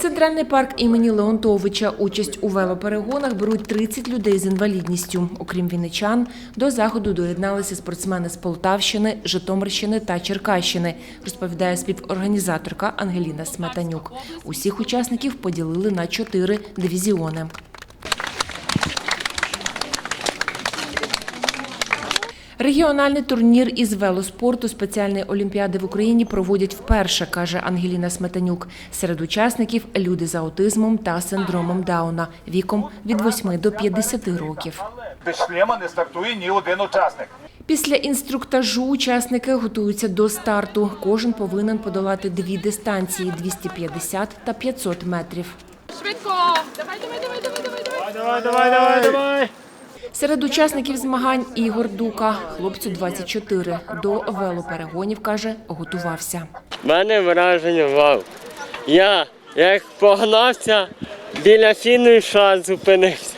Центральний парк імені Леонтовича. Участь у велоперегонах беруть 30 людей з інвалідністю. Окрім вінничан, до заходу доєдналися спортсмени з Полтавщини, Житомирщини та Черкащини, розповідає співорганізаторка Ангеліна Сметанюк. Усіх учасників поділили на чотири дивізіони. Регіональний турнір із велоспорту спеціальної олімпіади в Україні проводять вперше, каже Ангеліна Сметанюк. Серед учасників люди з аутизмом та синдромом Дауна віком від 8 до 50 років. Без шлема не стартує ні один учасник. Після інструктажу учасники готуються до старту. Кожен повинен подолати дві дистанції 250 та 500 метрів. Швидко! Давай, давай, давай, давай, давай, давай. Давай, давай, давай, давай. Серед учасників змагань Ігор Дука, хлопцю 24. До велоперегонів, каже, готувався. У мене враження вау. Я як погнався біля фініша зупинився.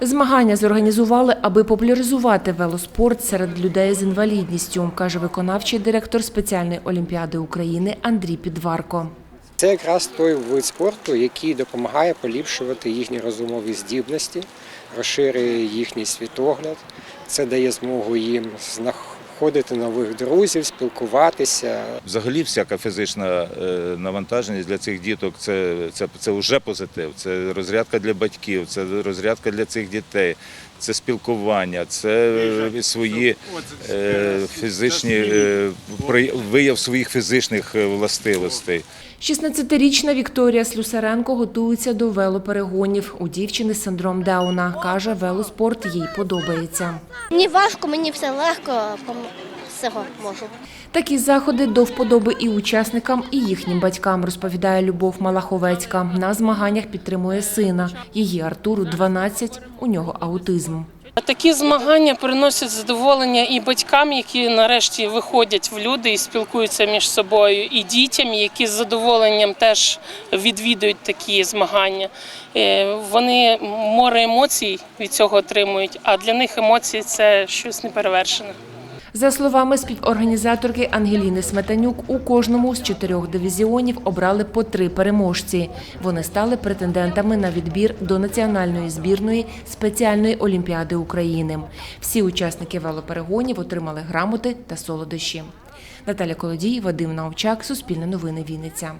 Змагання зорганізували, аби популяризувати велоспорт серед людей з інвалідністю, каже виконавчий директор спеціальної олімпіади України Андрій Підварко. Це якраз той вид спорту, який допомагає поліпшувати їхні розумові здібності, розширює їхній світогляд. Це дає змогу їм знаходити нових друзів, спілкуватися, Взагалі, всяка фізична е, навантаженість для цих діток це, це, це вже позитив. Це розрядка для батьків, це розрядка для цих дітей, це спілкування, це е, свої е, фізичні е, вияв своїх фізичних властивостей. 16-річна Вікторія Слюсаренко готується до велоперегонів. У дівчини синдром Дауна. Каже, велоспорт їй подобається. Мені важко, мені все легко, всього можу. Такі заходи до вподоби і учасникам, і їхнім батькам, розповідає Любов Малаховецька. На змаганнях підтримує сина. Її Артуру 12, у нього аутизм. Такі змагання приносять задоволення і батькам, які нарешті виходять в люди і спілкуються між собою, і дітям, які з задоволенням теж відвідують такі змагання. Е, Вони море емоцій від цього отримують, а для них емоції це щось неперевершене. За словами співорганізаторки Ангеліни Сметанюк, у кожному з чотирьох дивізіонів обрали по три переможці. Вони стали претендентами на відбір до національної збірної спеціальної олімпіади України. Всі учасники велоперегонів отримали грамоти та солодощі. Наталя Колодій, Вадим Наовчак, Суспільне новини Вінниця.